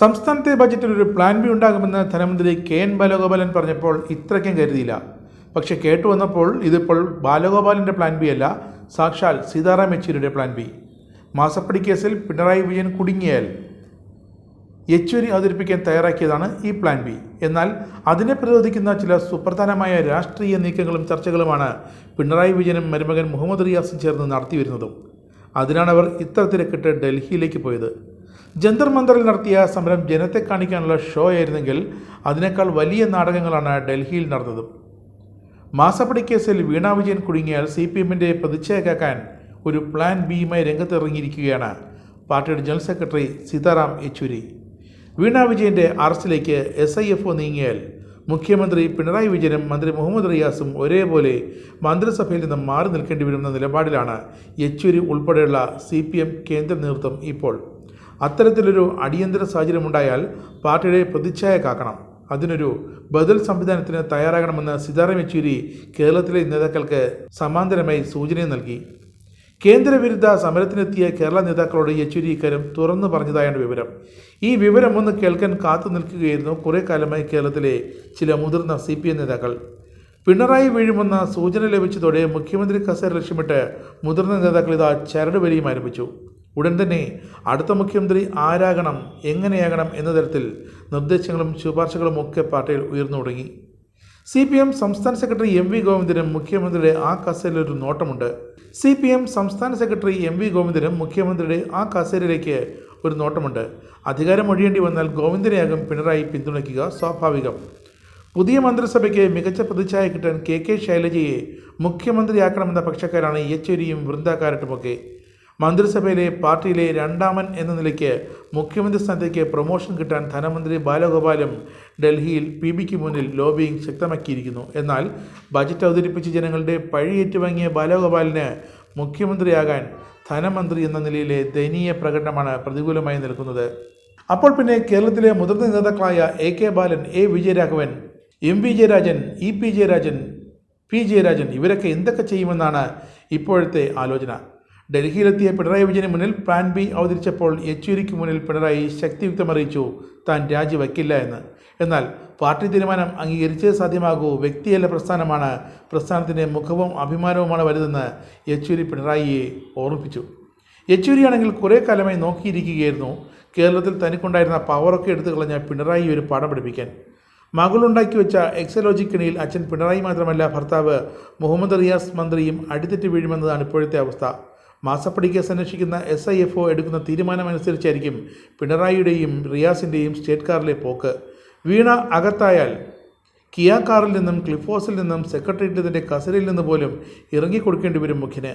സംസ്ഥാനത്തെ ബജറ്റിൽ ഒരു പ്ലാൻ ബി ഉണ്ടാകുമെന്ന് ധനമന്ത്രി കെ എൻ ബാലഗോപാലൻ പറഞ്ഞപ്പോൾ ഇത്രയ്ക്കും കരുതിയില്ല. പക്ഷേ കേട്ടു വന്നപ്പോൾ ഇതിപ്പോൾ ബാലഗോപാലന്റെ പ്ലാൻ ബി അല്ല സാക്ഷാൽ സീതാറാം യെച്ചൂരിയുടെ പ്ലാൻ ബി മാസപ്പടി കേസിൽ പിണറായി വിജയൻ കുടുങ്ങിയാൽ യെച്ചൂരി അവതരിപ്പിക്കാൻ തയ്യാറാക്കിയതാണ് ഈ പ്ലാൻ ബി എന്നാൽ അതിനെ പ്രതിരോധിക്കുന്ന ചില സുപ്രധാനമായ രാഷ്ട്രീയ നീക്കങ്ങളും ചർച്ചകളുമാണ് പിണറായി വിജയനും മരുമകൻ മുഹമ്മദ് റിയാസും ചേർന്ന് നടത്തിവരുന്നതും. അതിനാണ് അവർ ഇത്തരത്തിലേക്കിട്ട് ഡൽഹിയിലേക്ക് പോയത്. ജന്തർ മന്ദറിൽ നടത്തിയ സമരം ജനത്തെ കാണിക്കാനുള്ള ഷോ ആയിരുന്നെങ്കിൽ അതിനേക്കാൾ വലിയ നാടകങ്ങളാണ് ഡൽഹിയിൽ നടന്നത്. മാസപ്പടി കേസിൽ വീണ വിജയൻ കുടുങ്ങിയാൽ സി പി എമ്മിന്റെ പ്രതിച്ഛയക്കാൻ ഒരു പ്ലാൻ ബിയുമായി രംഗത്തിറങ്ങിയിരിക്കുകയാണ് പാർട്ടിയുടെ ജനറൽ സെക്രട്ടറി സീതാറാം യെച്ചൂരി. വീണ വിജയന്റെ അറസ്റ്റിലേക്ക് എസ് ഐ എഫ് ഒ നീങ്ങിയാൽ മുഖ്യമന്ത്രി പിണറായി വിജയനും മന്ത്രി മുഹമ്മദ് റിയാസും ഒരേപോലെ മന്ത്രിസഭയിൽ നിന്നും മാറി നിൽക്കേണ്ടി വരുമെന്ന നിലപാടിലാണ് യെച്ചൂരി ഉൾപ്പെടെയുള്ള സി കേന്ദ്ര നേതൃത്വം ഇപ്പോൾ. അത്തരത്തിലൊരു അടിയന്തര സാഹചര്യമുണ്ടായാൽ പാർട്ടിയുടെ പ്രതിച്ഛായ കാക്കണം. അതിനൊരു ബദൽ സംവിധാനത്തിന് തയ്യാറാകണമെന്ന് സീതാറാം യെച്ചൂരി കേരളത്തിലെ നേതാക്കൾക്ക് സമാന്തരമായി സൂചനയും നൽകി. കേന്ദ്രവിരുദ്ധ സമരത്തിനെത്തിയ കേരള നേതാക്കളോട് യെച്ചൂരി ഇക്കാര്യം തുറന്നു പറഞ്ഞതായാണ് വിവരം. ഈ വിവരം ഒന്ന് കേൾക്കാൻ കാത്തു നിൽക്കുകയായിരുന്നു കുറേ കാലമായി കേരളത്തിലെ ചില മുതിർന്ന സി പി എം നേതാക്കൾ. പിണറായി വീഴുമെന്ന സൂചന ലഭിച്ചതോടെ മുഖ്യമന്ത്രി കസേര ലക്ഷ്യമിട്ട് മുതിർന്ന നേതാക്കൾ ഇതാ ചരട് വലിയും ആരംഭിച്ചു. ഉടൻ തന്നെ അടുത്ത മുഖ്യമന്ത്രി ആരാകണം എങ്ങനെയാകണം എന്ന തരത്തിൽ നിർദ്ദേശങ്ങളും ശുപാർശകളും ഒക്കെ പാർട്ടിയിൽ ഉയർന്നു തുടങ്ങി. സി പി എം സംസ്ഥാന സെക്രട്ടറി എം വി ഗോവിന്ദനും മുഖ്യമന്ത്രിയുടെ ആ കസേരയിൽ ഒരു നോട്ടമുണ്ട്. സി പി എം സംസ്ഥാന സെക്രട്ടറി എം വി ഗോവിന്ദനും മുഖ്യമന്ത്രിയുടെ ആ കസേരയിലേക്ക് ഒരു നോട്ടമുണ്ട്. അധികാരം ഒഴിയേണ്ടി വന്നാൽ ഗോവിന്ദനെയാകും പിണറായി പിന്തുണയ്ക്കുക സ്വാഭാവികം. പുതിയ മന്ത്രിസഭയ്ക്ക് മികച്ച പ്രതിച്ഛായ കിട്ടാൻ കെ കെ ശൈലജയെ മുഖ്യമന്ത്രിയാക്കണമെന്ന പക്ഷക്കാരാണ് യെച്ചൂരിയും വൃന്ദാക്കാരട്ടുമൊക്കെ മന്ത്രിസഭയിലെ പാർട്ടിയിലെ രണ്ടാമൻ എന്ന നിലയ്ക്ക് മുഖ്യമന്ത്രി സ്ഥാനത്തേക്ക് പ്രൊമോഷൻ കിട്ടാൻ ധനമന്ത്രി ബാലഗോപാലും ഡൽഹിയിൽ പി ബിക്ക് മുന്നിൽ ലോബിയിങ് ശക്തമാക്കിയിരിക്കുന്നു. എന്നാൽ ബജറ്റ് അവതരിപ്പിച്ച് ജനങ്ങളുടെ പഴിയേറ്റുവാങ്ങിയ ബാലഗോപാലിന് മുഖ്യമന്ത്രിയാകാൻ ധനമന്ത്രി എന്ന നിലയിലെ ദയനീയ പ്രകടനമാണ് പ്രതികൂലമായി നിൽക്കുന്നത്. അപ്പോൾ പിന്നെ കേരളത്തിലെ മുതിർന്ന നേതാക്കളായ A K Balan A Vijayaraghavan M V Jayarajan E P Jayarajan P Jayarajan ഇവരൊക്കെ എന്തൊക്കെ ചെയ്യുമെന്നാണ് ഇപ്പോഴത്തെ ആലോചന. ഡൽഹിയിലെത്തിയ പിണറായി വിജയന് മുന്നിൽ പ്ലാൻ ബി അവതരിച്ചപ്പോൾ യെച്ചൂരിക്ക് മുന്നിൽ പിണറായി ശക്തിയുക്തം അറിയിച്ചു താൻ രാജിവെക്കില്ല എന്ന്. എന്നാൽ പാർട്ടി തീരുമാനം അംഗീകരിച്ചേ സാധ്യമാകൂ. വ്യക്തിയല്ല പ്രസ്ഥാനമാണ്. പ്രസ്ഥാനത്തിന്റെ മുഖവും അഭിമാനവുമാണ് വലുതെന്ന് യെച്ചൂരി പിണറായിയെ ഓർമ്മിപ്പിച്ചു. യെച്ചൂരിയാണെങ്കിൽ കുറേ കാലമായി നോക്കിയിരിക്കുകയായിരുന്നു. കേരളത്തിൽ തനിക്കുണ്ടായിരുന്ന പവറൊക്കെ എടുത്തു കളഞ്ഞ പിണറായി ഒരു പാഠം പഠിപ്പിക്കാൻ. മകളുണ്ടാക്കി വെച്ച എക്സലോജിക്കിണിയിൽ അച്ഛൻ പിണറായി മാത്രമല്ല ഭർത്താവ് മുഹമ്മദ് റിയാസ് മന്ത്രിയും അടിതെറ്റി വീഴുമെന്നതാണ് ഇപ്പോഴത്തെ അവസ്ഥ. മാസപ്പടി കേസ് അന്വേഷിക്കുന്ന എസ് ഐ എഫ് ഒ എടുക്കുന്ന തീരുമാനമനുസരിച്ചായിരിക്കും പിണറായിയുടെയും റിയാസിന്റെയും സ്റ്റേറ്റ് കാറിലെ പോക്ക്. വീണ അകത്തായാൽ കിയ കാറിൽ നിന്നും ക്ലിഫോസിൽ നിന്നും സെക്രട്ടേറിയറ്റിന്റെ കസരയിൽ നിന്ന് പോലും ഇറങ്ങിക്കൊടുക്കേണ്ടി വരും മുഖ്യന്.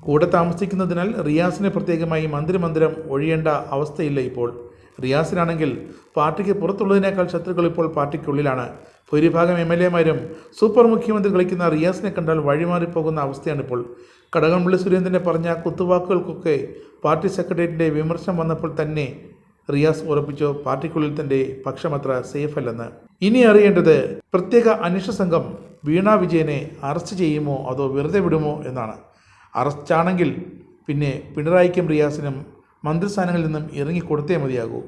കൂടെ താമസിക്കുന്നതിനാൽ റിയാസിനെ പ്രത്യേകമായി മന്ത്രിമന്ദിരം ഒഴിയേണ്ട അവസ്ഥയില്ല ഇപ്പോൾ. റിയാസിനാണെങ്കിൽ പാർട്ടിക്ക് പുറത്തുള്ളതിനേക്കാൾ ശത്രുക്കൾ ഇപ്പോൾ പാർട്ടിക്കുള്ളിലാണ്. ഭൂരിഭാഗം എം എൽ എമാരും സൂപ്പർ മുഖ്യമന്ത്രി കളിക്കുന്ന റിയാസിനെ കണ്ടാൽ വഴിമാറിപ്പോകുന്ന അവസ്ഥയാണിപ്പോൾ. കടകംപള്ളി സുരേന്ദ്രനെ പറഞ്ഞ കുത്തുവാക്കുകൾക്കൊക്കെ പാർട്ടി സെക്രട്ടേറിയറ്റിന്റെ വിമർശനം വന്നപ്പോൾ തന്നെ റിയാസ് ഉറപ്പിച്ചു പാർട്ടിക്കുള്ളിൽ തന്റെ പക്ഷമത്ര സേഫ് അല്ലെന്ന്. ഇനി അറിയേണ്ടത് പ്രത്യേക അന്വേഷണ സംഘം വീണ വിജയനെ അറസ്റ്റ് ചെയ്യുമോ അതോ വെറുതെ വിടുമോ എന്നാണ്. അറസ്റ്റാണെങ്കിൽ പിന്നെ പിണറായിക്കും റിയാസിനും മന്ത്രിസ്ഥാനങ്ങളിൽ നിന്നും ഇറങ്ങിക്കൊടുത്തേ മതിയാകൂ